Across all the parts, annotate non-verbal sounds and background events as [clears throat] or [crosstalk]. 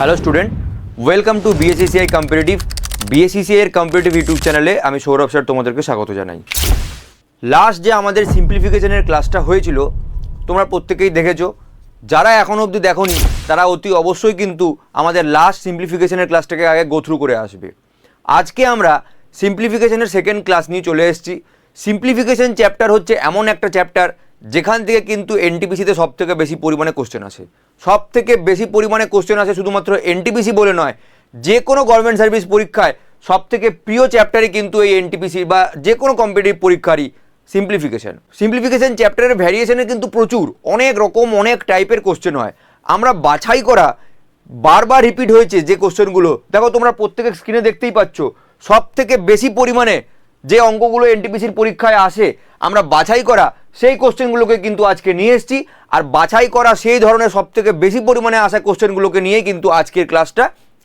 Hello student welcome to BSCCI competitive BSCCI এর competitive YouTube চ্যানেলে আমি সৌরভ স্যার তোমাদেরকে স্বাগত জানাই। লাস্ট যে আমাদের সিম্পলিফিকেশনের ক্লাসটা হয়েছিল, তোমরা প্রত্যেকেই দেখেছ। যারা এখনও অবধি দেখোনি, তারা অতি অবশ্যই কিন্তু আমাদের লাস্ট সিম্পলিফিকেশনের ক্লাসটাকে আগে গো থ্রু করে আসবে। আজকে আমরা সিম্পলিফিকেশনের সেকেন্ড ক্লাস নিয়ে চলে এসেছি। সিম্পলিফিকেশন চ্যাপ্টার হচ্ছে এমন একটা চ্যাপ্টার যেখান থেকে কিন্তু এনটিপিসিতে সব থেকে বেশি পরিমাণে কোশ্চেন আসে। সব থেকে বেশি পরিমাণে কোশ্চেন আসে শুধুমাত্র এনটিপিসি বলে নয়, যে কোনো গভর্নমেন্ট সার্ভিস পরীক্ষায় সব থেকে প্রিয় চ্যাপ্টারই কিন্তু এই এনটিপিসি বা যে কোনো কম্পিটিটিভ পরীক্ষারই সিম্পলিফিকেশন সিম্পলিফিকেশন চ্যাপ্টারের ভ্যারিয়েশনে কিন্তু প্রচুর, অনেক রকম, অনেক টাইপের কোশ্চেন হয়। আমরা বাছাই করা বারবার রিপিট হয়েছে যে কোশ্চেনগুলো দেখো তোমরা প্রত্যেকের স্ক্রিনে দেখতেই পাচ্ছ সব থেকে বেশি পরিমাণে যে অঙ্কগুলো এনটিপিসির পরীক্ষায় আসে, আমরা বাছাই করা সেই কোশ্চেনগুলোকে কিন্তু আজকে নিয়ে এসেছি। আর বাছাই করা সেই ধরনের সব থেকে বেশি পরিমাণে আসা কোশ্চেনগুলোকে নিয়েই কিন্তু আজকের ক্লাসটা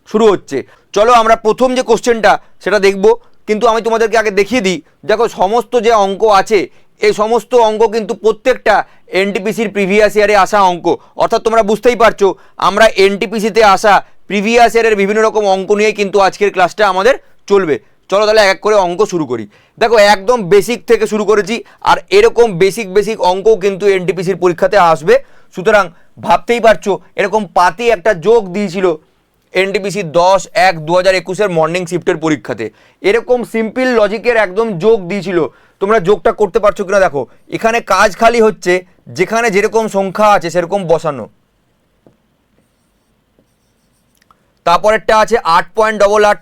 শুরু হচ্ছে। চলো আমরা প্রথম যে কোশ্চেনটা, সেটা দেখব। কিন্তু আমি তোমাদেরকে আগে দেখিয়ে দিই, দেখো সমস্ত যে অঙ্ক আছে, এই সমস্ত অঙ্ক কিন্তু প্রত্যেকটা এনটিপিসির প্রিভিয়াস ইয়ারে আসা অঙ্ক। অর্থাৎ তোমরা বুঝতেই পারছ, আমরা এনটিপিসিতে আসা প্রিভিয়াস ইয়ারের বিভিন্ন রকম অঙ্ক নিয়ে কিন্তু আজকের ক্লাসটা আমাদের চলবে। চলো তাহলে এক এক করে অঙ্ক শুরু করি। দেখো, একদম বেসিক থেকে শুরু করেছি, আর এরকম বেসিক বেসিক অঙ্কও কিন্তু এনটিপিসির পরীক্ষাতে আসবে। সুতরাং ভাবতেই পারছ, এরকম পাতি একটা যোগ দিয়েছিল এনটিপিসি দশ এক দু হাজার একুশের মর্নিং শিফটের পরীক্ষাতে। এরকম সিম্পল লজিকের একদম যোগ দিয়েছিল। তোমরা যোগটা করতে পারছ কিনা দেখো। এখানে কাজ খালি হচ্ছে, যেখানে যেরকম সংখ্যা আছে সেরকম বসানো। তারপরেরটা আছে আট পয়েন্ট ডবল আট।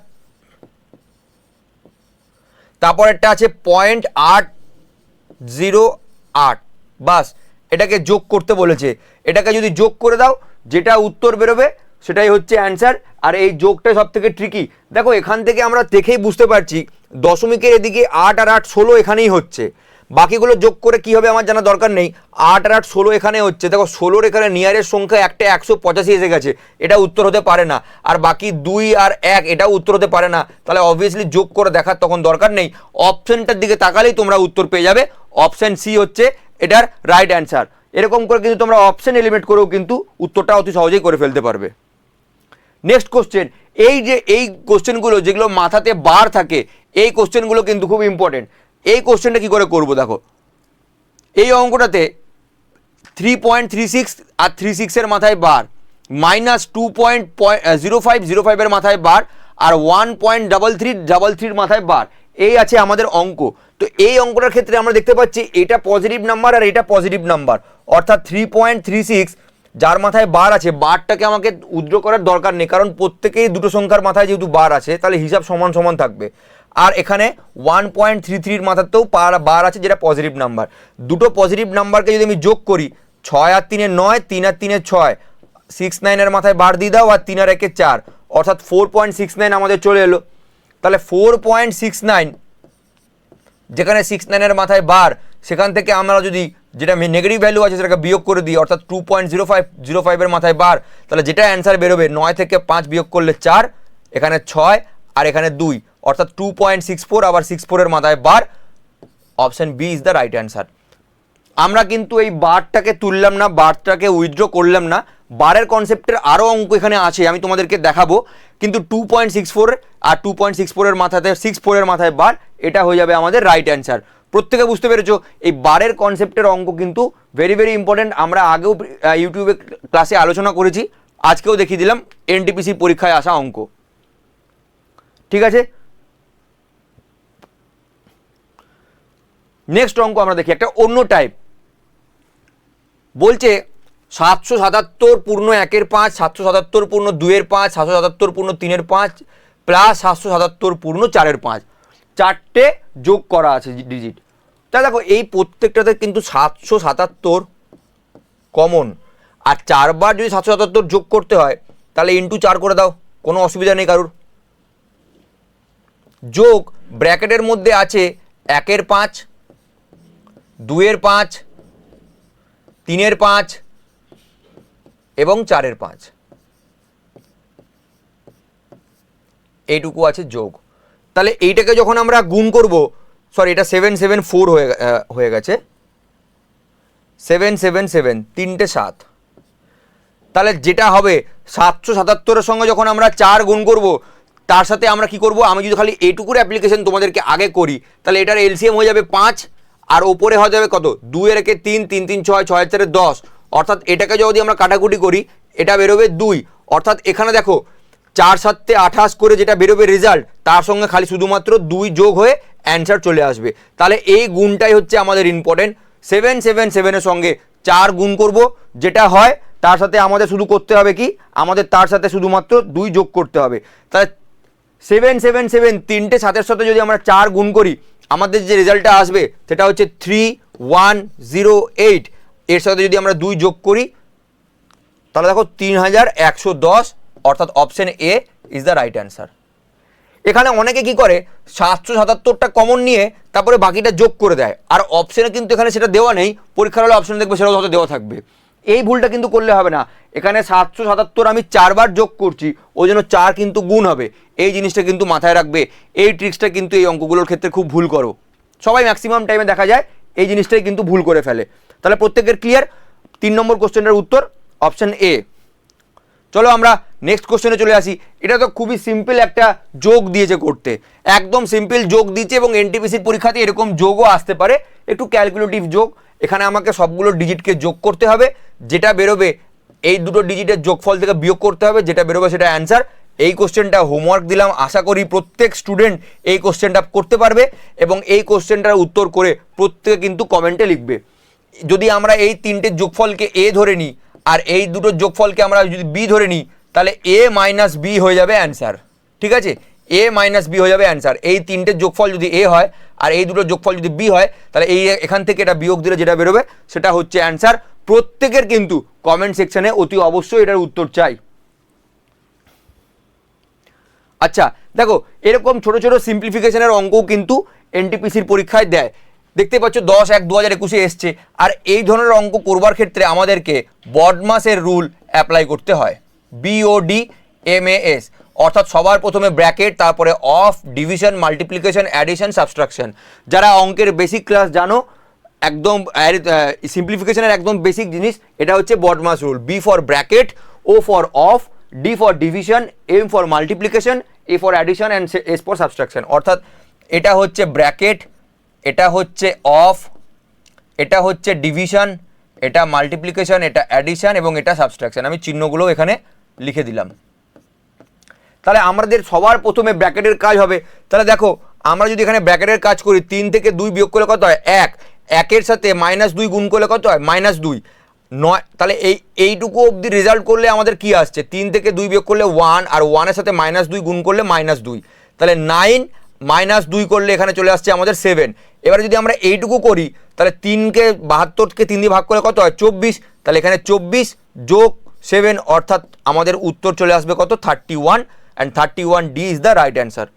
তারপরেরটা আছে পয়েন্ট আট জিরো আট। বাস, এটাকে যোগ করতে বলেছে। এটাকে যদি যোগ করে দাও, যেটা উত্তর বেরোবে, সেটাই হচ্ছে অ্যান্সার আর এই যোগটাই সব থেকে ট্রিকি দেখো, এখান থেকে আমরা দেখেই বুঝতে পারছি, দশমিকের এদিকে আট আর আট ষোলো এখানেই হচ্ছে। বাকিগুলো যোগ করে কি হবে আমার জানা দরকার নেই। আট আর আট ষোলো এখানে হচ্ছে। দেখো, ষোলোর এখানে নিয়ারের সংখ্যা একটা একশো পঁচাশি এসে গেছে। এটা উত্তর হতে পারে না। আর বাকি দুই আর এক, এটাও উত্তর হতে পারে না। তাহলে অবভিয়াসলি যোগ করে দেখার তখন দরকার নেই। অপশানটার দিকে তাকালেই তোমরা উত্তর পেয়ে যাবে। অপশান সি হচ্ছে এটার রাইট অ্যান্সার এরকম করে কিন্তু তোমরা অপশান এলিমেন্ট করেও কিন্তু উত্তরটা অতি সহজেই করে ফেলতে পারবে। নেক্সট কোশ্চেন এই যে, এই কোশ্চেনগুলো যেগুলো মাথাতে বার থাকে, এই কোশ্চেনগুলো কিন্তু খুব ইম্পর্টেন্ট এই কোশ্চেনটা কী করে করব দেখো? এই অঙ্কটাতে থ্রি পয়েন্ট থ্রি সিক্স আর থ্রি সিক্সের মাথায় বার minus two point zero five zero ফাইভের মাথায় বার, আর one point double three double থ্রির মাথায় বার। এই আছে আমাদের অঙ্ক। তো এই অঙ্কটার ক্ষেত্রে আমরা দেখতে পাচ্ছি এটা পজিটিভ নাম্বার আর এটা পজিটিভ নাম্বার অর্থাৎ থ্রি পয়েন্ট থ্রি সিক্স যার মাথায় বার আছে, বারটাকে আমাকে উদ্র করার দরকার নেই, কারণ প্রত্যেকেই দুটো সংখ্যার মাথায় যেহেতু বার আছে, তাহলে হিসাব সমান সমান থাকবে। আর এখানে ওয়ান পয়েন্ট থ্রি থ্রির মাথাতেও পার বার আছে যেটা পজিটিভ নাম্বার দুটো পজিটিভ নাম্বারকে যদি আমি যোগ করি, ছয় আর তিনে নয়, তিন আর তিনে ছয় সিক্স নাইনের মাথায় বার দিয়ে দাও আর তিন আর একে চার, অর্থাৎ ফোর পয়েন্ট সিক্স নাইন আমাদের চলে এলো। তাহলে ফোর পয়েন্ট সিক্স নাইন যেখানে সিক্স নাইনের মাথায় বার, সেখান থেকে আমরা যদি যেটা নেগেটিভ ভ্যালু আছে সেটাকে বিয়োগ করে দিই, অর্থাৎ two point zero five zero ফাইভের মাথায় বার, তাহলে যেটা অ্যান্সার বেরোবে, নয় থেকে পাঁচ বিয়োগ করলে চার, এখানে ছয় আর এখানে দুই। অর্থাৎ টু পয়েন্ট সিক্স ফোর আবার সিক্স ফোরের মাথায় বার। Option B is the right answer আমরা কিন্তু এই বারটাকে তুললাম না, বারটাকে উইথড্র করলাম না। বারের কনসেপ্টের আরও অঙ্ক এখানে আছে, আমি তোমাদেরকে দেখাবো। কিন্তু টু পয়েন্ট সিক্স ফোর আর টু পয়েন্ট সিক্স ফোরের মাথাতে সিক্স ফোরের মাথায় বার, এটা হয়ে যাবে আমাদের রাইট অ্যান্সার প্রত্যেকে বুঝতে পেরেছ, এই বারের কনসেপ্টের অঙ্ক কিন্তু ভেরি ভেরি ইম্পর্টেন্ট আমরা আগেও ইউটিউবে ক্লাসে আলোচনা করেছি। আজকেও দেখিয়ে দিলাম এনটিপিসি পরীক্ষায় আসা অঙ্ক। ঠিক আছে? নেক্সট অঙ্ক আমরা দেখি, একটা অন্য টাইপ বলছে, সাতশো সাতাত্তর পূর্ণ একের পাঁচ, সাতশো সাতাত্তর পূর্ণ দুয়ের পাঁচ, সাতশো সাতাত্তর পূর্ণ তিনের পাঁচ প্লাস সাতশো সাতাত্তর পূর্ণ চারের পাঁচ। চারটে যোগ করা আছে ডিজিট তা দেখো, এই প্রত্যেকটাতে কিন্তু সাতশো সাতাত্তর কমন আর চারবার যদি সাতশো সাতাত্তর যোগ করতে হয়, তাহলে ইন্টু চার করে দাও, কোনো অসুবিধা নেই কারুর। যোগ ব্র্যাকেটের মধ্যে আছে একের পাঁচ দুয়ের পাঁচ, তিনের পাঁচ এবং চারের পাঁচ। এইটুকু আছে যোগ। তাহলে এইটাকে যখন আমরা গুণ করব সরি এটা সেভেন সেভেন ফোর হয়ে হয়ে গেছে। সেভেন সেভেন সেভেন তিনটে সাত। তাহলে যেটা হবে, সাতশো সাতাত্তরের সঙ্গে যখন আমরা চার গুণ করব, তার সাথে আমরা কি করব? আমি যদি খালি এইটুকুর অ্যাপ্লিকেশন তোমাদেরকে আগে করি, তাহলে এটার এলসিএম হয়ে যাবে পাঁচ আর ওপরে হয়ে যাবে কত? দুইয়ের একে তিন তিন তিন, ছয় ছয়, চারে দশ। অর্থাৎ এটাকে যদি আমরা কাটাকুটি করি, এটা বেরোবে দুই। অর্থাৎ এখানে দেখো, চার, সাতে আঠাশ করে যেটা বেরোবে রেজাল্ট তার সঙ্গে খালি শুধুমাত্র দুই যোগ হয়ে অ্যান্সার চলে আসবে। তাহলে এই গুণটাই হচ্ছে আমাদের ইম্পর্টেন্ট সেভেন সেভেন সেভেনের সঙ্গে চার গুণ করব, যেটা হয় তার সাথে আমাদের শুধু করতে হবে কি? আমাদের তার সাথে শুধুমাত্র দুই যোগ করতে হবে। তাহলে সেভেন সেভেন সেভেন তিনটে সাতের সাথে যদি আমরা চার গুণ করি আমাদের যে রেজাল্টটা আসবে, সেটা হচ্ছে থ্রি ওয়ান জিরো এইট এর সাথে যদি আমরা দুই যোগ করি, তাহলে দেখো তিন হাজার একশো দশ, অর্থাৎ option A is the right answer এখানে অনেকে কি করে, সাতশো সাতাত্তরটা কমন নিয়ে তারপরে বাকিটা যোগ করে দেয়। আর অপশনে কিন্তু এখানে সেটা দেওয়া নেই, পরীক্ষার হলে অপশন দেখবে সেটাও হয়তো দেওয়া থাকবে। এই ভুলটা কিন্তু করলে হবে না। এখানে সাতশো সাতাত্তর আমি চারবার যোগ করছি, ওই জন্য চার কিন্তু গুণ হবে। এই জিনিসটা কিন্তু মাথায় রাখবে। এই ট্রিক্সটা কিন্তু এই অঙ্কগুলোর ক্ষেত্রে খুব ভুল করো। সবাই ম্যাক্সিমাম টাইমে দেখা যায়, এই জিনিসটাই কিন্তু ভুল করে ফেলে। তাহলে প্রত্যেকের ক্লিয়ার তিন নম্বর কোশ্চেনের উত্তর অপশন এ চলো আমরা নেক্সট কোশ্চেনে চলে আসি। এটা তো খুবই সিম্পল একটা যোগ দিয়েছে করতে। একদম সিম্পল যোগ দিয়েছে এবং এনটিপিসির পরীক্ষাতে এরকম যোগও আসতে পারে। একটু ক্যালকুলেটিভ যোগ। এখানে আমাকে সবগুলো ডিজিটকে যোগ করতে হবে। যেটা বেরোবে, এই দুটো ডিজিটের যোগফল থেকে বিয়োগ করতে হবে, যেটা বেরোবে সেটা অ্যান্সার এই কোশ্চেনটা হোমওয়ার্ক দিলাম, আশা করি প্রত্যেক স্টুডেন্ট এই কোশ্চেনটা করতে পারবে এবং এই কোশ্চেনটার উত্তর করে প্রত্যেকে কিন্তু কমেন্টে লিখবে। যদি আমরা এই তিনটে যোগফলকে এ ধরে নিই আর এই দুটো যোগফলকে আমরা যদি বি ধরে নিই, তাহলে এ মাইনাস বি হয়ে যাবে অ্যান্সার ঠিক আছে? এ মাইনাস বি হয়ে যাবে অ্যান্সার এই তিনটে যোগফল যদি এ হয় আর এই দুটো যোগফল যদি বি হয়, তাহলে এই এখান থেকে এটা বিয়োগ দিলে যেটা বেরোবে, সেটা হচ্ছে অ্যান্সার প্রত্যেকের কিন্তু কমেন্ট সেকশনে অতি অবশ্যই এটার উত্তর চাই। আচ্ছা দেখো, এরকম ছোট ছোট সিম্পলিফিকেশনের অঙ্কও কিন্তু এনটিপিসির পরীক্ষায় দেয়। দেখতে পাচ্ছ, দশ এক দু হাজার একুশে এসছে। আর এই ধরনের অঙ্ক করবার ক্ষেত্রে আমাদেরকে বডমাসের রুল অ্যাপ্লাই করতে হয়। বিওডি এম এস অর্থাৎ সবার প্রথমে ব্র্যাকেট, তারপরে of, division, multiplication, addition, subtraction. যারা অঙ্কের বেসিক ক্লাস জানো, একদম সিম্পলিফিকেশনের একদম বেসিক জিনিস, এটা হচ্ছে BODMAS rule. B for bracket, O for of, D for division, M for multiplication, A for addition, and S for subtraction. অর্থাৎ এটা হচ্ছে ব্র্যাকেট, এটা হচ্ছে অফ, এটা হচ্ছে ডিভিশন, এটা মাল্টিপ্লিকেশন, এটা অ্যাডিশন, এবং এটা সাবস্ট্রাকশন। আমি চিহ্নগুলো এখানে লিখে দিলাম। তাহলে আমাদের সবার প্রথমে ব্র্যাকেটের কাজ হবে। তাহলে দেখো, আমরা যদি এখানে ব্র্যাকেটের কাজ করি, তিন থেকে দুই বিয়োগ করলে কত হয়? এক। একের সাথে মাইনাস দুই গুণ করলে কত হয়? মাইনাস দুই। নয় তাহলে এই, এইটুকু অবধি রেজাল্ট করলে আমাদের কি আসছে? তিন থেকে দুই বিয়োগ করলে ওয়ান আর ওয়ানের সাথে মাইনাস দুই গুণ করলে মাইনাস দুই। তাহলে নাইন মাইনাস দুই করলে এখানে চলে আসছে আমাদের সেভেন এবারে যদি আমরা এইটুকু করি, তাহলে তিনকে বাহাত্তরকে তিন দিয়ে ভাগ করলে কত হয়? চব্বিশ। তাহলে এখানে চব্বিশ যোগ সেভেন অর্থাৎ আমাদের উত্তর চলে আসবে কত? Thirty one and thirty one D is the right answer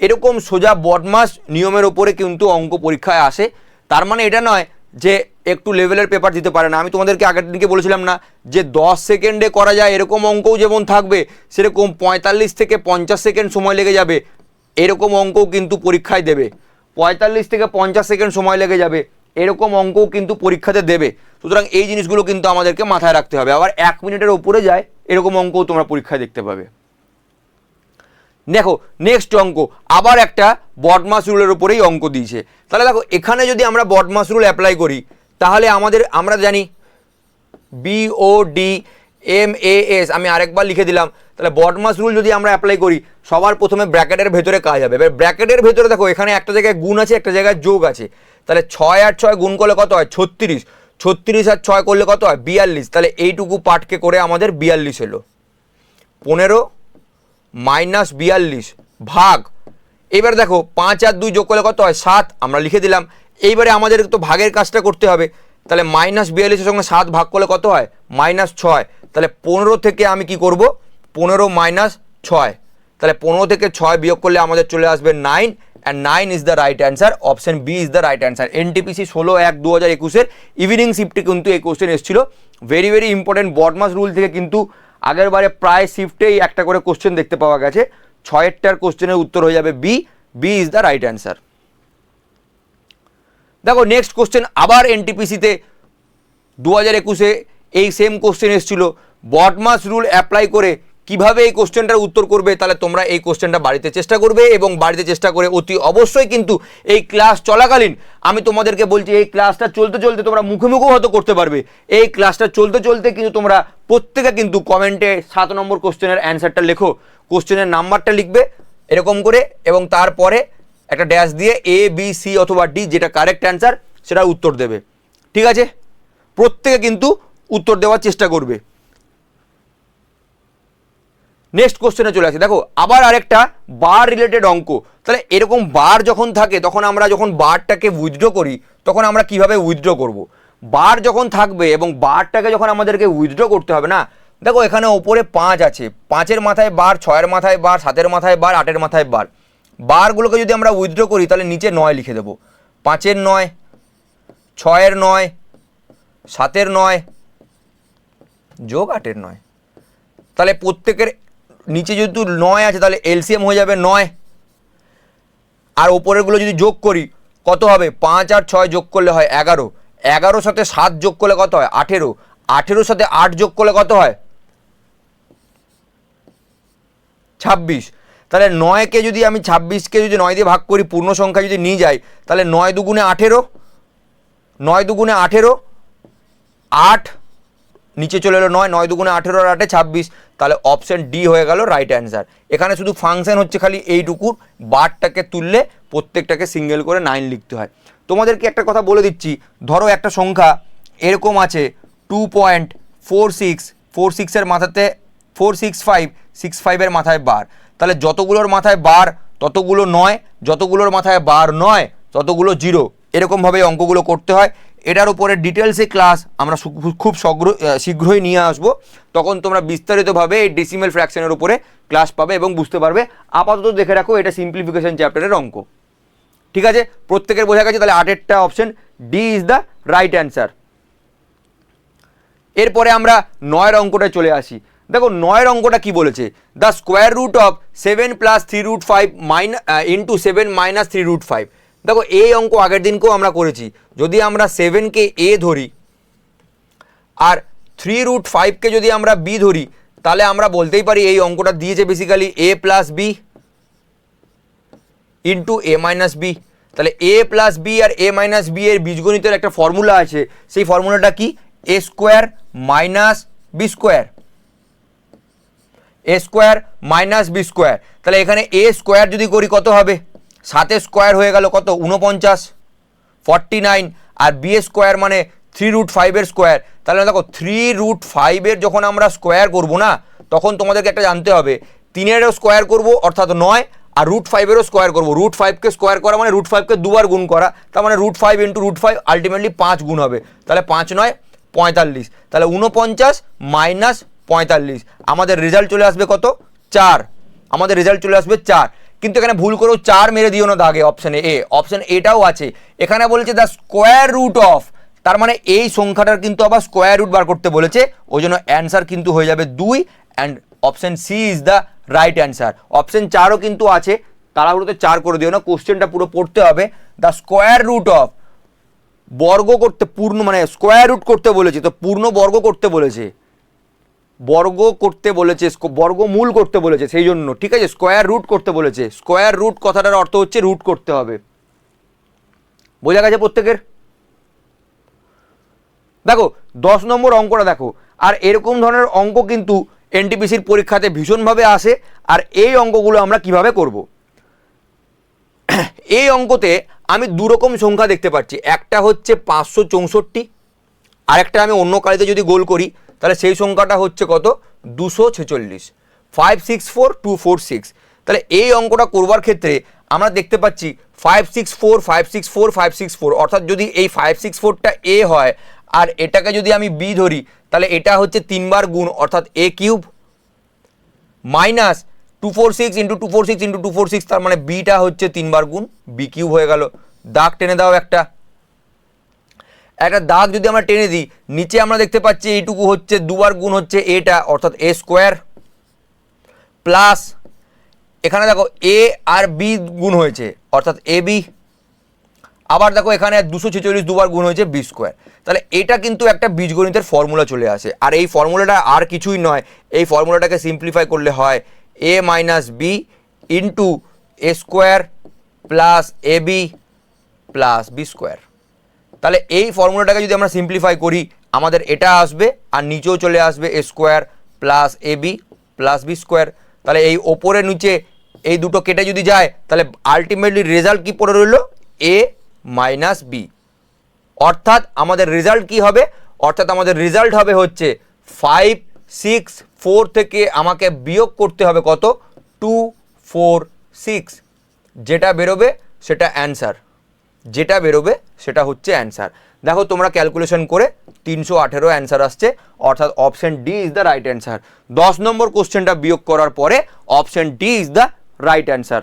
এরকম সোজা বদমাস নিয়মের ওপরে কিন্তু অঙ্ক পরীক্ষায় আসে। তার মানে এটা নয় যে একটু লেভেলের পেপার দিতে পারে না। আমি তোমাদেরকে আগের দিনকে বলেছিলাম না যে দশ সেকেন্ডে করা যায়, এরকম অঙ্কও যেমন থাকবে, সেরকম পঁয়তাল্লিশ থেকে পঞ্চাশ সেকেন্ড সময় লেগে যাবে। এরকম অঙ্কও কিন্তু পরীক্ষায় দেবে। পঁয়তাল্লিশ থেকে পঞ্চাশ সেকেন্ড সময় লেগে যাবে। এরকম অঙ্কও কিন্তু পরীক্ষাতে দেবে। সুতরাং এই জিনিসগুলো কিন্তু আমাদেরকে মাথায় রাখতে হবে। আবার এক মিনিটের উপরে যায়, এরকম অঙ্কও তোমরা পরীক্ষায় দেখতে পাবে। দেখো নেক্সট অঙ্ক, আবার একটা বডমাস রুলের উপরেই অঙ্ক দিয়েছে। তাহলে দেখো, এখানে যদি আমরা বডমাস রুল অ্যাপ্লাই করি, তাহলে আমাদের, আমরা জানি B O D M A S আমি আরেকবার লিখে দিলাম। তাহলে বডমাস রুল যদি আমরা অ্যাপ্লাই করি, সবার প্রথমে ব্র্যাকেটের ভেতরে কাজ হবে। এবার ব্র্যাকেটের ভেতরে দেখো, এখানে একটা জায়গায় গুণ আছে, একটা জায়গায় যোগ আছে। তাহলে ছয় আর ছয় গুণ করলে কত হয়? ছত্রিশ। ছত্রিশ আর ছয় করলে কত হয়? বিয়াল্লিশ। তাহলে এইটুকু পাটকে করে আমাদের বিয়াল্লিশ এলো। পনেরো মাইনাস বিয়াল্লিশ ভাগ। এবার দেখো, পাঁচ আর দুই যোগ করলে কত হয়? সাত। আমরা লিখে দিলাম, এইবারে আমাদের তো ভাগের কাজটা করতে হবে। তাহলে মাইনাস বিয়াল্লিশের সঙ্গে সাত ভাগ করলে কত হয়? মাইনাস ছয়। তাহলে পনেরো থেকে আমি কি করব? পনেরো মাইনাস ছয়। তাহলে পনেরো থেকে ছয় বিয়োগ করলে আমাদের চলে আসবে nine and nine is the right answer option B is the right answer NTPC ষোলো, এক, দু হাজার একুশের ইভিনিং শিফটে কিন্তু এই কোশ্চেন এসেছিল। Very very important BODMAS rule থেকে কিন্তু আগের বারে প্রায় শিফটেই একটা করে কোশ্চেন দেখতে পাওয়া গেছে। ছয়েরটার কোশ্চেনের উত্তর হয়ে যাবে B B is the right answer দেখো নেক্সট কোশ্চেন আবার এনটিপিসিতে দু হাজার একুশে এই সেম কোশ্চেন এসেছিল। বটমাস রুল অ্যাপ্লাই করে কীভাবে এই কোশ্চেনটার উত্তর করবে, তাহলে তোমরা এই কোশ্চেনটা বাড়িতে চেষ্টা করবে এবং বাড়িতে চেষ্টা করে অতি অবশ্যই কিন্তু এই ক্লাস চলাকালীন আমি তোমাদেরকে বলছি, এই ক্লাসটা চলতে চলতে তোমরা মুখে মুখেও হয়তো করতে পারবে। এই ক্লাসটা চলতে চলতে কিন্তু তোমরা প্রত্যেকে কিন্তু কমেন্টে সাত নম্বর কোশ্চেনের অ্যান্সারটা লেখো, কোশ্চেনের নাম্বারটা লিখবে এরকম করে এবং তারপরে একটা ড্যাশ দিয়ে এ বি সি অথবা ডি যেটা কারেক্ট অ্যান্সার সেটা উত্তর দেবে। ঠিক আছে? প্রত্যেকে কিন্তু উত্তর দেওয়ার চেষ্টা করবে। নেক্সট কোশ্চেনে চলে আসি। দেখো, আবার আরেকটা বার রিলেটেড অঙ্ক। তাহলে এরকম বার যখন থাকে, তখন আমরা যখন বারটাকে উইথড্র করি, তখন আমরা কীভাবে উইথড্র করব। বার যখন থাকবে এবং বারটাকে যখন আমাদেরকে উইথড্র করতে হবে না, দেখো এখানে ওপরে পাঁচ আছে। পাঁচের মাথায় বার ছয়ের মাথায় বার সাতের মাথায় বার আটের মাথায় বার বারগুলোকে যদি আমরা উইথড্র করি, তাহলে নিচে নয় লিখে দেবো। পাঁচের নয়, ছয়ের নয়, সাতের নয়, যোগ আটের নয়। তাহলে প্রত্যেকের নিচে যেহেতু নয় আছে, তাহলে এলসিএম হয়ে যাবে নয়। আর ওপরেরগুলো যদি যোগ করি, কত হবে? পাঁচ আর ছয় যোগ করলে হয় এগারো। এগারোর সাথে সাত যোগ করলে কত হয়? আঠেরো। আঠেরোর সাথে আট যোগ করলে কত হয়? ছাব্বিশ। তাহলে নয়কে যদি আমি ছাব্বিশকে যদি নয় দিয়ে ভাগ করি, পূর্ণ সংখ্যা যদি নিয়ে যাই, তাহলে নয় দুগুণে আঠেরো, নয় দুগুণে আঠেরো, আট, নিচে চলে এলো নয় নয় দুগুণে আঠেরো আর আটে ছাব্বিশ। তাহলে অপশন ডি হয়ে গেল রাইট অ্যান্সার এখানে শুধু ফাংশন হচ্ছে খালি এইটুকুর বারটাকে তুললে প্রত্যেকটাকে সিঙ্গেল করে নাইন লিখতে হয়। তোমাদেরকে একটা কথা বলে দিচ্ছি, ধরো একটা সংখ্যা এরকম আছে two point four six four সিক্সের মাথাতে ফোর সিক্স ফাইভ সিক্স ফাইভের মাথায় বার তাহলে যতগুলোর মাথায় বার ততগুলো নয়, যতগুলোর মাথায় বার নয়, ততগুলো জিরো এরকমভাবে অঙ্কগুলো করতে হয়। এটার উপরে ডিটেলসে ক্লাস আমরা খুব শীঘ্রই নিয়ে আসব। তখন তোমরা বিস্তারিতভাবে এই ডেসিমেল ফ্র্যাকশনের উপরে ক্লাস পাবে এবং বুঝতে পারবে। আপাতত দেখে রাখো, এটা সিম্পলিফিকেশন চ্যাপ্টারের অঙ্ক। ঠিক আছে? প্রত্যেকের বোঝা গেছে? তাহলে আটেরটা option D is the right answer এরপরে আমরা নয়ের অঙ্কটা চলে আসি। দেখো, নয়ের অঙ্কটা কি বলেছে? The square root of seven plus three root five minus into seven minus three root five দেখো এই অঙ্ক আগের দিনকেও আমরা করেছি। যদি আমরা সেভেনকে এ ধরি আর থ্রি রুট ফাইভকে যদি আমরা বি ধরি, তাহলে আমরা বলতেই পারি এই অঙ্কটা দিয়েছে basically A plus B into A minus B তাহলে এ প্লাস বি আর এ মাইনাস বি এর বীজগণিতের একটা ফর্মুলা আছে। সেই ফর্মুলাটা কি? A square minus B square A square minus B square তাহলে এখানে এ স্কোয়ার যদি করি, কত হবে? সাতের স্কোয়ার হয়ে গেল কত? উনপঞ্চাশ ফর্টি নাইন, আর বি স্কোয়ার মানে থ্রি রুট ফাইভের স্কোয়ার। তাহলে দেখো, থ্রি রুট ফাইভের যখন আমরা স্কোয়ার করব না, তখন তোমাদেরকে একটা জানতে হবে, তিনেরও স্কোয়ার করব, অর্থাৎ নয়, আর রুট ফাইভেরও স্কোয়ার করব। রুট ফাইভকে স্কোয়ার করা মানে রুট ফাইভকে দুবার গুণ করা, তার মানে root five into root five ultimately পাঁচ গুণ হবে। তাহলে পাঁচ নয়, পঁয়তাল্লিশ। তাহলে উনপঞ্চাশ মাইনাস পঁয়তাল্লিশ। আমাদের রেজাল্ট চলে আসবে কত? চার। আমাদের রেজাল্ট চলে আসবে চার। কিন্তু এখানে ভুল করেও চার মেরে দিও না দাগে অপশানে এ অপশান এটাও আছে। এখানে বলেছে দ্য স্কোয়ার রুট অফ তার মানে এই সংখ্যাটার কিন্তু আবার স্কোয়ার রুট বার করতে বলেছে, ওই জন্য অ্যান্সার কিন্তু হয়ে যাবে দুই and option C is the right answer option চারও কিন্তু আছে, তাড়াহুড়োতে চার করে দিও না কোশ্চেনটা পুরো পড়তে হবে। দ্য স্কোয়ার রুট অফ বর্গ করতে পূর্ণ মানে স্কোয়ার রুট করতে বলেছে, তো পূর্ণ বর্গ করতে বলেছে। বর্গ করতে বলেছে বর্গমূল করতে বলেছে, সেই জন্য, ঠিক আছে? স্কোয়ার রুট করতে বলেছে। স্কোয়ার রুট কথাটার অর্থ হচ্ছে রুট করতে হবে। বোঝা গেছে প্রত্যেকের? দেখো, দশ নম্বর অঙ্কটা দেখো, আর এরকম ধরনের অঙ্ক কিন্তু এনটিপিসির পরীক্ষাতে ভীষণভাবে আসে, আর এই অঙ্কগুলো আমরা কীভাবে করব? [clears throat] এই অঙ্কতে আমি দুরকম সংখ্যা দেখতে পাচ্ছি। একটা হচ্ছে পাঁচশো চৌষট্টি, আরেকটা আমি অন্য কালিতে যদি গোল করি তাহলে সেই সংখ্যাটা হচ্ছে কত? দুশো ছেচল্লিশ। Five six four two four six তাহলে এই অঙ্কটা করবার ক্ষেত্রে আমরা দেখতে পাচ্ছি five six four five six four five six four অর্থাৎ যদি এই ফাইভ সিক্স ফোরটা এ হয় আর এটাকে যদি আমি বি ধরি, তাহলে এটা হচ্ছে তিনবার গুণ, অর্থাৎ A cube minus two four six into two four six into two four six তার মানে বিটা হচ্ছে তিনবার গুণ বি কিউব হয়ে গেল। দাগ টেনে দাও একটা। একটা দাগ যদি আমরা টেনে দিই, নিচে আমরা দেখতে পাচ্ছি এইটুকু হচ্ছে, দুবার গুণ হচ্ছে এটা, অর্থাৎ এ স্কোয়ার প্লাস এখানে দেখো এ আর বি গুণ হয়েছে, অর্থাৎ এ বি আবার দেখো এখানে দুশো ছেচল্লিশ দুবার গুণ হয়েছে বি স্কোয়ার তাহলে এটা কিন্তু একটা বীজগণিতের ফর্মুলা চলে আসে, আর এই ফর্মুলাটা আর কিছুই নয়, এই ফর্মুলাটাকে সিম্পলিফাই করলে হয় A minus B into A square plus A B plus B square তাহলে এই ফর্মুলাটাকে যদি আমরা সিম্পলিফাই করি, আমাদের এটা আসবে আর নিচেও চলে আসবে A square plus A B plus B square তাহলে এই ওপরে নিচে এই দুটো কেটে যদি যায়, তাহলে আলটিমেটলি রেজাল্ট কি পড়ে রইল? এ মাইনাস বি অর্থাৎ আমাদের রেজাল্ট কি হবে? অর্থাৎ আমাদের রেজাল্ট হবে হচ্ছে ফাইভ সিক্স ফোর থেকে আমাকে বিয়োগ করতে হবে কত? টু ফোর সিক্স যেটা বেরোবে, সেটা অ্যান্সার যেটা বেরোবে সেটা হচ্ছে অ্যান্সার দেখো তোমরা ক্যালকুলেশন করে তিনশো আঠেরো অ্যান্সার আসছে, অর্থাৎ option D is the right answer দশ নম্বর কোশ্চেনটা বিয়োগ করার পরে option D is the right answer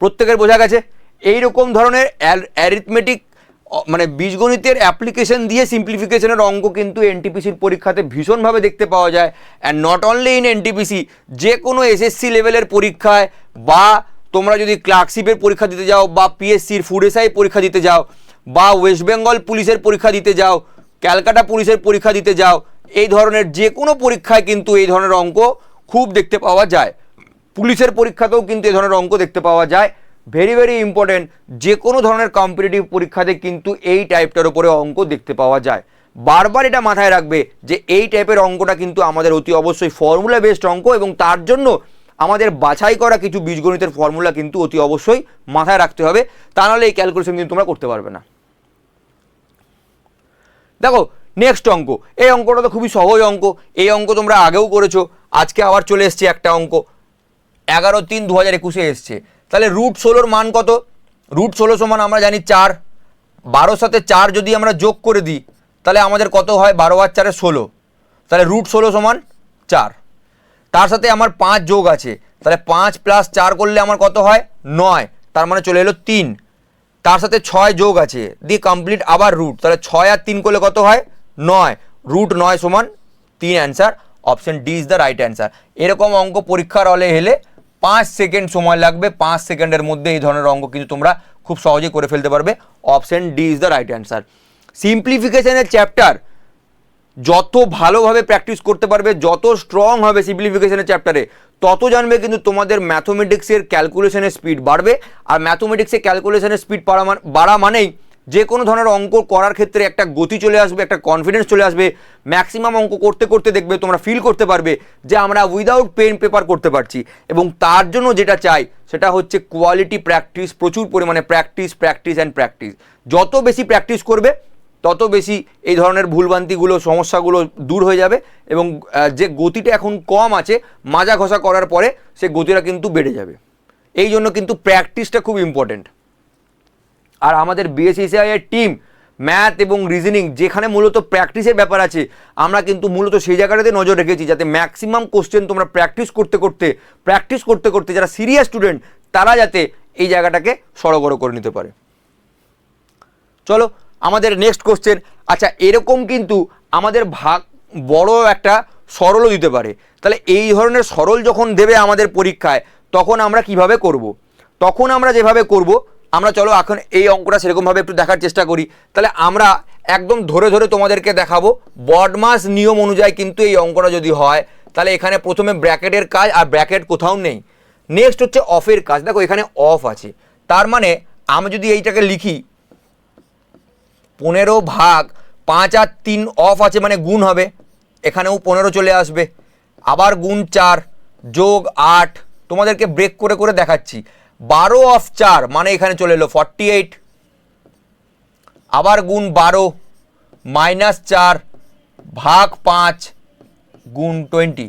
প্রত্যেকের বোঝা গেছে? এইরকম ধরনের অ্যারিথমেটিক মানে বীজগণিতের অ্যাপ্লিকেশন দিয়ে সিম্পলিফিকেশনের অঙ্ক কিন্তু এনটিপিসির পরীক্ষাতে ভীষণভাবে দেখতে পাওয়া যায়। And not only in NTPC যে কোনো এসএসসি লেভেলের পরীক্ষায় বা তোমরা যদি ক্লার্কশিপের পরীক্ষা দিতে যাও বা পিএসসির ফুড এসআই পরীক্ষা দিতে যাও বা ওয়েস্ট বেঙ্গল পুলিশের পরীক্ষা দিতে যাও, ক্যালকাটা পুলিশের পরীক্ষা দিতে যাও, এই ধরনের যে কোনো পরীক্ষায় কিন্তু এই ধরনের অঙ্ক খুব দেখতে পাওয়া যায়। পুলিশের পরীক্ষাতেও কিন্তু এই ধরনের অঙ্ক দেখতে পাওয়া যায়। ভেরি ভেরি ইম্পর্টেন্ট যে কোনো ধরনের কম্পিটিটিভ পরীক্ষাতে কিন্তু এই টাইপটার উপরে অঙ্ক দেখতে পাওয়া যায়। বারবার এটা মাথায় রাখবে যে এই টাইপের অঙ্কটা কিন্তু আমাদের অতি অবশ্যই ফর্মুলা বেসড অঙ্ক এবং তার জন্য আমাদের বাছাই করা কিছু বীজগণিতের ফর্মুলা কিন্তু অতি অবশ্যই মাথায় রাখতে হবে। তা নাহলে এই ক্যালকুলেশন কিন্তু তোমরা করতে পারবে না। দেখো নেক্সট অঙ্ক। এই অঙ্কটা তো খুবই সহজ অঙ্ক। এই অঙ্ক তোমরা আগেও করেছ, আজকে আবার চলে এসছে একটা অঙ্ক। এগারো তিন দু হাজার একুশে এসছে। তাহলে রুট ষোলোর মান কত? রুট ষোলো সমান আমরা জানি চার। বারোর সাথে চার যদি আমরা যোগ করে দিই, তাহলে আমাদের কত হয়? বারো আর চারে ষোলো। তাহলে রুট ষোলো সমান চার। তার সাথে আমার পাঁচ যোগ আছে। তাহলে পাঁচ প্লাস চার করলে আমার কত হয়? নয়। তার মানে চলে এলো তিন। তার সাথে ছয় যোগ আছে। দিয়ে কমপ্লিট আবার রুট তাহলে ছয় আর তিন করলে কত হয়? নয়। রুট নয় সমান তিন answer option D is the right answer এরকম অঙ্ক পরীক্ষার হলে হেলে পাঁচ সেকেন্ড সময় লাগবে। পাঁচ সেকেন্ডের মধ্যে এই ধরনের অঙ্ক কিন্তু তোমরা খুব সহজে করে ফেলতে পারবে। Option D is the right answer সিম্পলিফিকেশনের chapter যত ভালোভাবে প্র্যাকটিস করতে পারবে, যত স্ট্রং হবে সিম্পলিফিকেশনের চ্যাপ্টারে তত জানবে কিন্তু তোমাদের ম্যাথমেটিক্সের ক্যালকুলেশনের স্পিড বাড়বে। আর ম্যাথমেটিক্সের ক্যালকুলেশনের স্পিড বাড়া মানেই যে কোনো ধরনের অঙ্ক করার ক্ষেত্রে একটা গতি চলে আসবে, একটা কনফিডেন্স চলে আসবে। ম্যাক্সিমাম অঙ্ক করতে করতে দেখবে তোমরা ফিল করতে পারবে যে আমরা উইদাউট পেন পেপার করতে পারছি। এবং তার জন্য যেটা চাই, সেটা হচ্ছে কোয়ালিটি প্র্যাকটিস প্রচুর পরিমাণে প্র্যাকটিস প্র্যাকটিস অ্যান্ড প্র্যাকটিস যত বেশি প্র্যাকটিস করবে তত বেশি এই ধরনের ভুলভ্রান্তিগুলো, সমস্যাগুলো দূর হয়ে যাবে এবং যে গতিটা এখন কম আছে, মাজা ঘষা করার পরে সে গতিটা কিন্তু বেড়ে যাবে। এই জন্য কিন্তু প্র্যাকটিসটা খুব ইম্পর্টেন্ট আর আমাদের বিএসসিসিআই এর টিম ম্যাথ এবং রিজনিং যেখানে মূলত প্র্যাকটিসের ব্যাপার আছে, আমরা কিন্তু মূলত সেই জায়গাটাতে নজর রেখেছি যাতে ম্যাক্সিমাম কোশ্চেন তোমরা প্র্যাকটিস করতে করতে প্র্যাকটিস করতে করতে যারা সিরিয়াস স্টুডেন্ট তারা যাতে এই জায়গাটাকে সড়গড় করে নিতে পারে। চলো আমাদের নেক্সট কোশ্চেন আচ্ছা এরকম কিন্তু আমাদের ভাগ বড় একটা সরলও দিতে পারে। তাহলে এই ধরনের সরল যখন দেবে আমাদের পরীক্ষায়, তখন আমরা কীভাবে করব। তখন আমরা যেভাবে করব, আমরা চলো এখন এই অঙ্কটা সেরকমভাবে একটু দেখার চেষ্টা করি। তাহলে আমরা একদম ধরে ধরে তোমাদেরকে দেখাবো বডমাস নিয়ম অনুযায়ী কিন্তু এই অঙ্কটা যদি হয়, তাহলে এখানে প্রথমে ব্র্যাকেটের কাজ আর ব্র্যাকেট কোথাও নেই। নেক্সট হচ্ছে অফের কাজ। দেখো, এখানে অফ আছে। তার মানে আমি যদি এইটাকে লিখি পনেরো ভাগ, পাঁচ আর তিন অফ আছে মানে গুণ হবে। এখানেও পনেরো চলে আসবে। আবার গুণ চার, যোগ আট, তোমাদেরকে ব্রেক করে করে দেখাচ্ছি। বারো অফ চার মানে এখানে চলে এলো ফর্টি এইট আবার গুণ বারো মাইনাস চার, ভাগ পাঁচ, গুণ টোয়েন্টি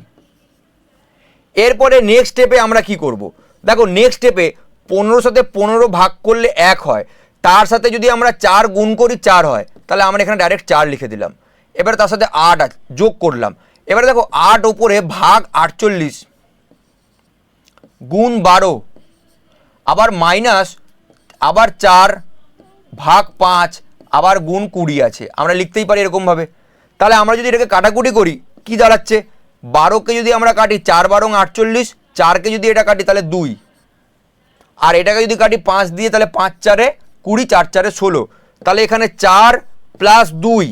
এরপরে নেক্সট স্টেপে আমরা কি করব? দেখো নেক্সট স্টেপে পনেরোর সাথে পনেরো ভাগ করলে এক হয়। তার সাথে যদি আমরা চার গুণ করি চার হয়, তাহলে আমরা এখানে ডাইরেক্ট চার লিখে দিলাম। এবারে তার সাথে আট যোগ করলাম। এবারে দেখো, আট উপরে ভাগ আটচল্লিশ, গুণ বারো, আবার মাইনাস আবার চার, ভাগ পাঁচ, আবার গুণ কুড়ি আছে। আমরা লিখতেই পারি এরকমভাবে। তাহলে আমরা যদি এটাকে কাটাকুটি করি, কি দাঁড়াচ্ছে? বারোকে যদি আমরা কাটি চার বারং আটচল্লিশ, চারকে যদি এটা কাটি তাহলে দুই। আর এটাকে যদি কাটি পাঁচ দিয়ে, তাহলে পাঁচ চারে কুড়ি চার চারে ষোলো। তাহলে এখানে চার প্লাস দুই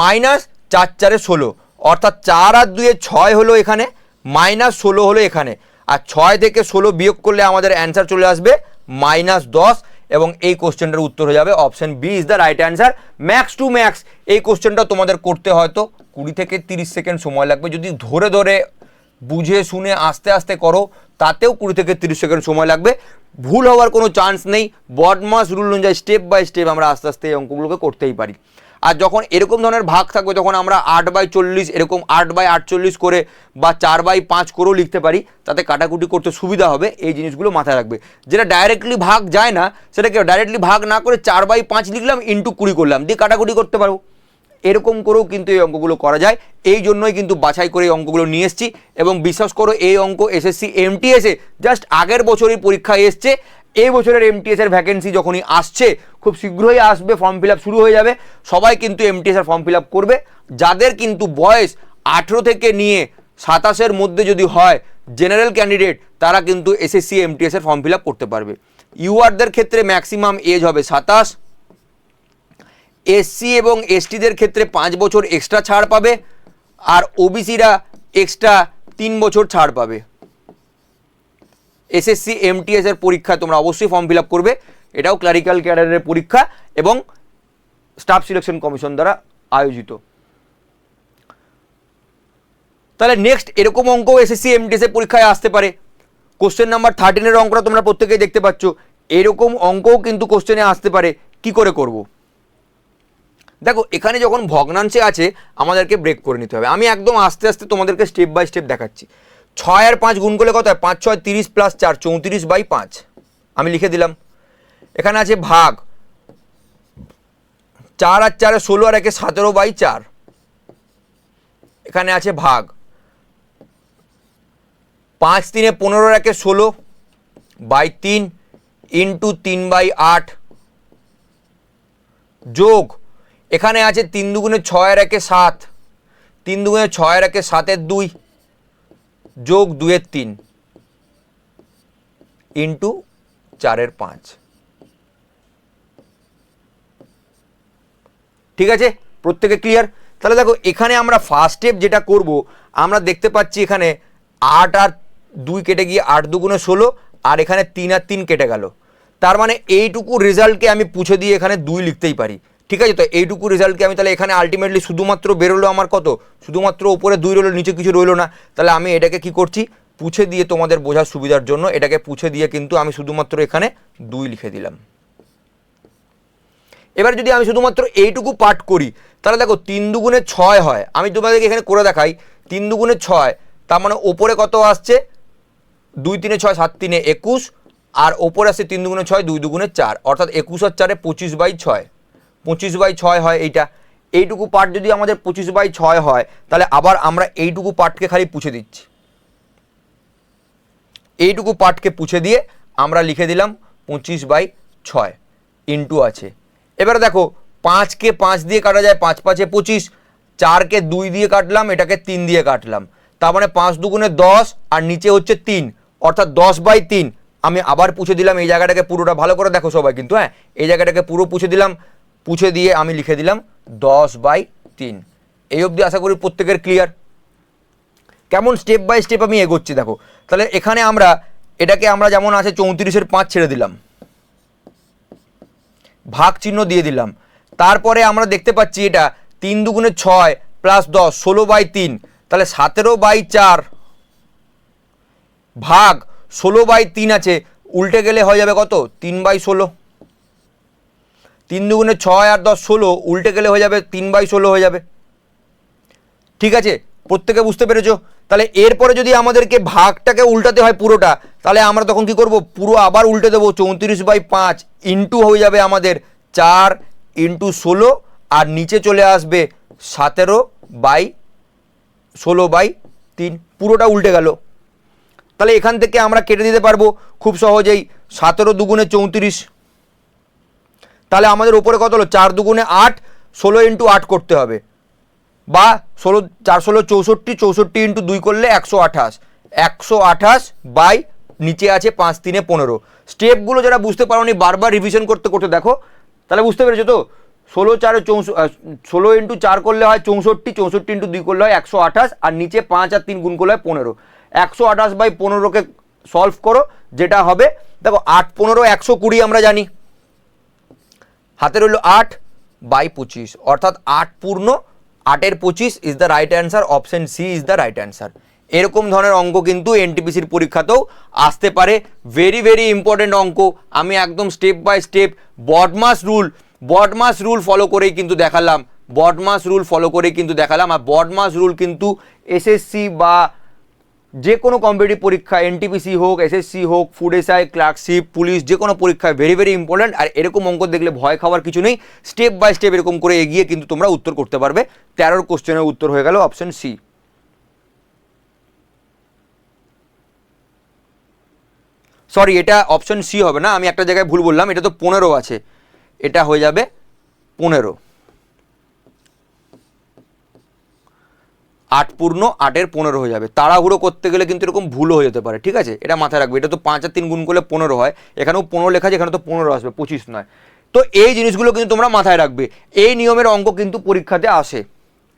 মাইনাস চার চারে ষোলো। অর্থাৎ চার আর দুয়ে ছয় হলো এখানে মাইনাস ষোলো হলো এখানে। আর ছয় থেকে ষোলো বিয়োগ করলে আমাদের অ্যান্সার চলে আসবে মাইনাস দশ এবং এই কোশ্চেনটার উত্তর হয়ে যাবে option B is the right answer max to max এই কোশ্চেনটা তোমাদের করতে হয়তো কুড়ি থেকে তিরিশ সেকেন্ড সময় লাগবে। যদি ধরে ধরে, বুঝে শুনে আস্তে আস্তে করো তাতেও কুড়ি থেকে তিরিশ সেকেন্ড সময় লাগবে। ভুল হওয়ার কোনো চান্স নেই। বডমাস রুল অনুযায়ী স্টেপ বাই স্টেপ আমরা আস্তে আস্তে এই অঙ্কগুলোকে করতেই পারি। আর যখন এরকম ধরনের ভাগ থাকবে তখন আমরা আট বাই চল্লিশ, এরকম আট বাই আটচল্লিশ করে বা চার বাই পাঁচ করেও লিখতে পারি, তাতে কাটাকুটি করতে সুবিধা হবে, এই জিনিসগুলো মাথায় রাখবে। যেটা ডাইরেক্টলি ভাগ যায় না, সেটাকে ডাইরেক্টলি ভাগ না করে চার বাই পাঁচ লিখলাম ইন্টু কুড়ি করলাম, দিয়ে কাটাকুটি করতে পারব এরকম করেও কিন্তু এই অঙ্কগুলো করা যায়। এই জন্যই কিন্তু বাছাই করে এই অঙ্কগুলো নিয়ে এসেছি এবং বিশ্বাস করো এই অঙ্ক এসএসসি এমটিএসে জাস্ট আগের বছরই পরীক্ষায় এসছে। এই বছরের এমটিএস এর ভ্যাকেন্সি যখনই আসছে, খুব শীঘ্রই আসবে ফর্ম ফিল শুরু হয়ে যাবে। সবাই কিন্তু এমটিএস এর ফর্ম ফিল করবে। যাদের কিন্তু বয়স আঠেরো থেকে নিয়ে সাতাশের মধ্যে যদি হয় জেনারেল ক্যান্ডিডেট তারা কিন্তু এসএসসি এমটিএস এর ফর্ম ফিল করতে পারবে। ইউআরদের ক্ষেত্রে ম্যাক্সিমাম এজ হবে সাতাশ। এসসি এবং এসটিদের ক্ষেত্রে পাঁচ বছর এক্সট্রা ছাড় পাবে, আর ওবিসিরা এক্সট্রা তিন বছর ছাড় পাবে। এসএসসি এমটিএস এর পরীক্ষা তোমরা অবশ্যই ফর্ম ফিল করবে। এটাও ক্লারিক্যাল ক্যাডারের পরীক্ষা এবং স্টাফ সিলেকশন কমিশন দ্বারা আয়োজিত। তাহলে নেক্সট এরকম অঙ্ক এসএসসি এমটিএস এর পরীক্ষায় আসতে পারে। কোশ্চেন নাম্বার থার্টিনের অঙ্কটা তোমরা প্রত্যেকেই দেখতে পাচ্ছ। এরকম অঙ্কও কিন্তু কোশ্চেনে আসতে পারে। কি করে করব? দেখো, এখানে যখন ভগ্নাংশে আছে, আমাদেরকে ব্রেক করে নিতে হবে। আমি একদম আস্তে আস্তে তোমাদেরকে স্টেপ বাই স্টেপ দেখাচ্ছি। ছয় আর পাঁচ গুণ করলে কত হয়? পাঁচ, ছয়, তিরিশ প্লাস চার, চৌত্রিশ বাই পাঁচ। আমি লিখে দিলাম। এখানে আছে ভাগ। চার আর চারে ষোলো আর একে সতেরো বাই চার। এখানে আছে ভাগ। পাঁচ তিনে পনেরো একে ষোলো বাই তিন ইন্টু তিন বাই আট। যোগ এখানে আছে তিন দুগুণে ছয়ের একে সাত। তিন দুগুণে ছয়ের একে সাতের দুই। যোগ দুয়ের তিন। ইন্টু চারের পাঁচ। ঠিক আছে? প্রত্যেকে ক্লিয়ার তাহলে দেখো, এখানে আমরা ফার্স্ট স্টেপ যেটা করব, আমরা দেখতে পাচ্ছি এখানে আট আর দুই কেটে গিয়ে আট দুগুণে ষোলো, আর এখানে তিন আর তিন কেটে গেল। তার মানে এইটুকু রেজাল্টকে আমি পুছে দিয়ে এখানে দুই লিখতেই পারি। ঠিক আছে, তো এইটুকু রেজাল্টকে আমি তাহলে এখানে আলটিমেটলি শুধুমাত্র বেরোলো আমার কত? শুধুমাত্র ওপরে দুই রইল, নিচে কিছু রইল না। তাহলে আমি এটাকে কি করছি? পুছে দিয়ে তোমাদের বোঝার সুবিধার জন্য এটাকে পুছে দিয়ে কিন্তু আমি শুধুমাত্র এখানে দুই লিখে দিলাম। এবার যদি আমি শুধুমাত্র এইটুকু পাঠ করি, তাহলে দেখো তিন দুগুণে ছয় হয়। আমি তোমাদেরকে এখানে করে দেখাই, তিন দুগুণে ছয়, তার মানে ওপরে কত আসছে? দুই তিনে ছয়, সাত তিনে একুশ, আর ওপরে আসছে তিন দুগুণে ছয়, দুই দুগুণে চার। অর্থাৎ একুশ আর চারে পঁচিশ বাই ছয়। পঁচিশ বাই ছয় হয় এইটা। এইটুকু পার্ট যদি আমাদের পঁচিশ বাই ছয় হয়, তাহলে আবার আমরা এইটুকু পার্টকে খালি পুছে দিচ্ছি। এইটুকু পার্টকে পুছে দিয়ে আমরা লিখে দিলাম পঁচিশ বাই ছয় ইন্টু আছে। এবারে দেখো পাঁচকে পাঁচ দিয়ে কাটা যায়, পাঁচ পাঁচে পঁচিশ চারকে দুই দিয়ে কাটলাম, এটাকে তিন দিয়ে কাটলাম। তার মানে পাঁচ দুগুণে দশ, আর নিচে হচ্ছে তিন, অর্থাৎ দশ বাই তিন। আমি আবার পুছে দিলাম, এই জায়গাটাকে পুরোটা ভালো করে দেখো সবাই কিন্তু হ্যাঁ? এই জায়গাটাকে পুরো পুছে দিলাম পুছে দিয়ে আমি লিখে দিলাম দশ বাই তিন। এই অবধি আশা করি প্রত্যেকের ক্লিয়ার কেমন স্টেপ বাই স্টেপ আমি এগোচ্ছি দেখো। তাহলে এখানে আমরা, এটাকে আমরা যেমন আছে চৌত্রিশের পাঁচ ছেড়ে দিলাম। ভাগ চিহ্ন দিয়ে দিলাম। তারপরে আমরা দেখতে পাচ্ছি এটা তিন দুগুণে ছয় প্লাস দশ, ষোলো বাই তিন। তাহলে সতেরো বাই চার ভাগ ষোলো বাই তিন আছে, উল্টে গেলে হয়ে যাবে কত? তিন বাই ষোলো। তিন দুগুণে ছয় আর দশ ষোলো, উল্টে গেলে হয়ে যাবে তিন বাই ষোলো হয়ে যাবে। ঠিক আছে? প্রত্যেকে বুঝতে পেরেছ? তাহলে এরপরে যদি আমাদেরকে ভাগটাকে উল্টাতে হয় পুরোটা, তাহলে আমরা তখন কি করব? পুরো আবার উল্টে দেবো, চৌত্রিশ বাই পাঁচ ইন্টু হয়ে যাবে আমাদের চার ইন্টু ষোলো, আর নিচে চলে আসবে সতেরো বাই ষোলো বাই তিন। পুরোটা উল্টে গেল। তাহলে এখান থেকে আমরা কেটে দিতে পারব খুব সহজেই। সতেরো দুগুণে চৌত্রিশ তাহলে আমাদের উপরে কত হলো? চার দুগুণে আট, ষোলো ইন্টু আট করতে হবে। বা ষোলো, চার ষোলো চৌষট্টি চৌষট্টি ইন্টু দুই করলে একশো আঠাশ। একশো আঠাশ বাই নিচে আছে পাঁচ তিনে পনেরো। স্টেপগুলো যারা বুঝতে পারোনি, বারবার রিভিশন করতে করতে দেখো, তাহলে বুঝতে পেরেছ তো? ষোলো, চার চৌষ ষোলো ইন্টু চার করলে হয় চৌষট্টি চৌষট্টি ইন্টু দুই করলে হয় একশো আঠাশ, আর নিচে পাঁচ আর তিন গুণ করলে হয় পনেরো। একশো আঠাশ বাই পনেরোকে সলভ করো, যেটা হবে, দেখো, আট, পনেরো, একশো কুড়ি আমরা জানি। হাতে রইল আট বাই পঁচিশ, অর্থাৎ আট পূর্ণ, আটের পঁচিশ is the right answer option C is the right answer এরকম ধরনের অঙ্ক কিন্তু এনটিপিসির পরীক্ষাতেও আসতে পারে। ভেরি ভেরি ইম্পর্টেন্ট অঙ্ক। আমি একদম step by step BODMAS rule BODMAS rule follow করেই কিন্তু দেখালাম। বডমাস রুল ফলো করেই কিন্তু দেখালাম। আর বডমাস রুল কিন্তু এসএসসি বা যে কোনো কম্পিটিভ পরীক্ষা এনটিপিসি হোক এসএসসি হোক ফুড এসআই ক্লার্কশিপ পুলিশ যে কোনো পরীক্ষায় ভেরি ভেরি ইম্পর্ট্যান্ট আর এরকম অঙ্ক দেখলে ভয় খাওয়ার কিছু নেই। স্টেপ বাই স্টেপ এরকম করে এগিয়ে কিন্তু তোমরা উত্তর করতে পারবে। তেরোর কোশ্চেনের উত্তর হয়ে গেল অপশন সি সরি এটা অপশন সি হবে না। আমি একটা জায়গায় ভুল বললাম। এটা তো পনেরো আছে। এটা হয়ে যাবে পনেরো। আট পূর্ণ, আটের পনেরো হয়ে যাবে। তাড়াহুড়ো করতে গেলে কিন্তু এরকম ভুলও হয়ে যেতে পারে, ঠিক আছে? এটা মাথায় রাখবে। এটা তো পাঁচ আর তিন গুণ করলে পনেরো হয়। এখানেও পনেরো লেখা আছে, এখানে তো পনেরো আসবে, পঁচিশ নয়। তো এই জিনিসগুলো কিন্তু তোমরা মাথায় রাখবে। এই নিয়মের অঙ্ক কিন্তু পরীক্ষাতে আসে,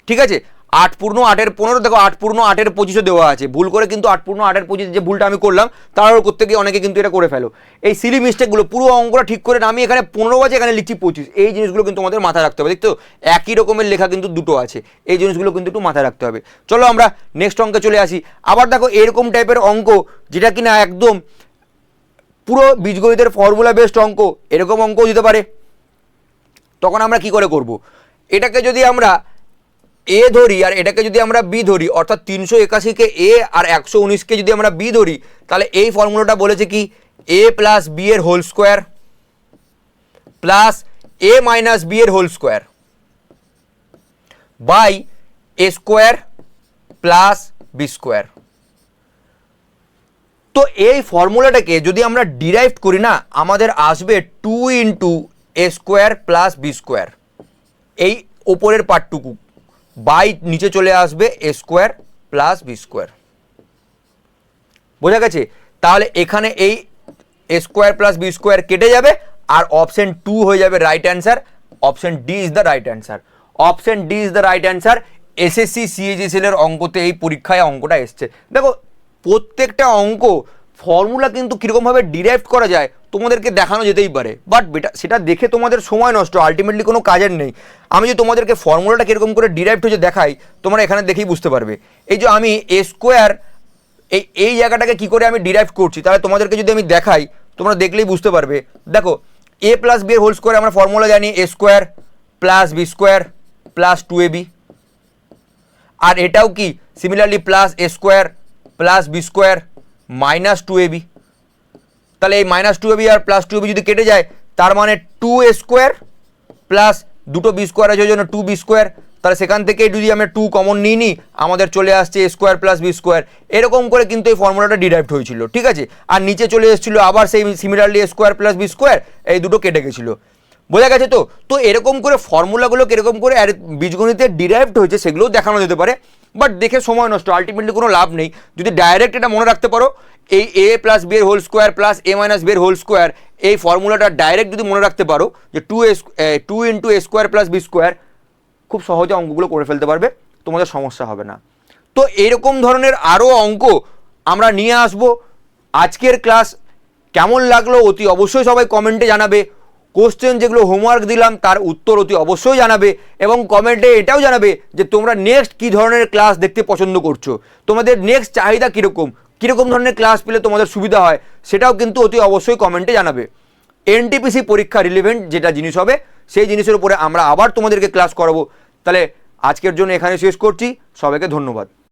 ঠিক আছে? আট পূর্ণ আটের পনেরো, দেখো আট পূর্ণ আটের পঁচিশও দেওয়া আছে। ভুল করে কিন্তু আট পূর্ণ আটের পঁচিশ যে ভুলটা আমি করলাম তাড়াহুড়ো করতে গিয়ে অনেকে কিন্তু এটা করে ফেলো। এই সিলি মিস্টেকগুলো পুরো অঙ্কটা ঠিক করে আমি এখানে পনেরো আছে, এখানে লিখছি পঁচিশ। এই জিনিসগুলো কিন্তু আমাদের মাথায় রাখতে হবে দেখতো একই রকমের লেখা কিন্তু দুটো আছে, এই জিনিসগুলো কিন্তু একটু মাথায় রাখতে হবে। চলো আমরা নেক্সট অঙ্কে চলে আসি। আবার দেখো এরকম টাইপের অঙ্ক, যেটা কিনা একদম পুরো বীজগণিতের ফর্মুলা বেসড অঙ্ক, এরকম অঙ্কও দিতে পারে। তখন আমরা কি করে করব? এটাকে যদি আমরা এ ধরি আর এটাকে যদি আমরা বি ধরি, অর্থাৎ তিনশো একাশিকে এ আর একশো উনিশকে যদি আমরা বি ধরি, তাহলে এই ফর্মুলাটা বলেছে কি? এ প্লাস বি এর whole square plus A minus B এর whole square by A square plus B square তো এই ফর্মুলাটাকে যদি আমরা ডিরাইভ করি না, আমাদের আসবে two into A square plus B square এই ওপরের পার্টটুকু বাই নিচে চলে আসবে A square plus B square বোঝা গেছে? তাহলে এখানে এই A square plus B square কেটে যাবে আর অপশন টু হয়ে যাবে right answer option D is the right answer option D is the right answer SSC সিএজিসিএল এর অঙ্কতে এই পরীক্ষায় অঙ্কটা এসছে। দেখো, প্রত্যেকটা অঙ্ক ফর্মুলা কিন্তু কীরকমভাবে ডিরাইভ করা যায় তোমাদেরকে দেখানো যেতেই পারে। বাট বেটা, সেটা দেখে তোমাদের সময় নষ্ট। আলটিমেটলি কোনো কাজের নেই। আমি যে তোমাদেরকে ফর্মুলাটা কীরকম করে ডিরাইভ হয়েছে দেখাই, তোমরা এখানে দেখেই বুঝতে পারবে। এই যে আমি এ স্কোয়ার এই এই জায়গাটাকে কী করে আমি ডিরাইভ করছি, তাহলে তোমাদেরকে যদি আমি দেখাই, তোমরা দেখলেই বুঝতে পারবে। দেখো এ প্লাস বি এর হোল স্কোয়ার আমরা ফর্মুলা জানি A square plus B square plus two A B আর এটাও কি? Similarly plus A square plus B square minus two A B তাহলে এই মাইনাস টু এ বি আর প্লাস টু এ বি যদি কেটে যায়, তার মানে টু এ স্কোয়ার প্লাস দুটো বি স্কোয়ার আছে, ওই জন্য টু বি স্কোয়ার তাহলে সেখান থেকে যদি আমরা টু কমন নিই নি, আমাদের চলে আসছে স্কোয়ার প্লাস বি স্কোয়ার এরকম করে কিন্তু এই ফর্মুলাটা ডিরাইভড হয়েছিল, ঠিক আছে? আর নিচে চলে এসেছিল আবার সেই similarly square plus B square এই দুটো কেটে গেছিল। বোঝা গেছে তো? তো এরকম করে ফর্মুলাগুলো কীরকম করে বীজগণিতে ডিরাইভড হয়েছে, সেগুলোও দেখানো যেতে পারে। বাট দেখে সময় নষ্ট আলটিমেটলি কোনো লাভ নেই। যদি ডাইরেক্ট এটা মনে রাখতে পারো এই এ প্লাস বি এর whole square plus A minus B এর হোল স্কোয়ার এই ফর্মুলাটা ডাইরেক্ট যদি মনে রাখতে পারো যে two A two into A square plus B square খুব সহজে অঙ্কগুলো করে ফেলতে পারবে, তোমাদের সমস্যা হবে না। তো এরকম ধরনের আরও অঙ্ক আমরা নিয়ে আসব। আজকের ক্লাস কেমন লাগল অতি অবশ্যই সবাই কমেন্টে জানাবে। কোশ্চেন যেগুলো হোমওয়ার্ক দিলাম, তার উত্তর অতি অবশ্যই জানাবে এবং কমেন্টে এটাও জানাবে যে তোমরা নেক্সট কী ধরনের ক্লাস দেখতে পছন্দ করছ। তোমাদের নেক্সট চাহিদা কীরকম? কীরকম ধরনের ক্লাস পেলে তোমাদের সুবিধা হয়, সেটাও কিন্তু অতি অবশ্যই কমেন্টে জানাবে। এনটিপিসি পরীক্ষা রিলিভেন্ট যেটা জিনিস হবে, সেই জিনিসের উপরে আমরা আবার তোমাদেরকে ক্লাস করাবো। তাহলে আজকের জন্য এখানে শেষ করছি। সবাইকে ধন্যবাদ।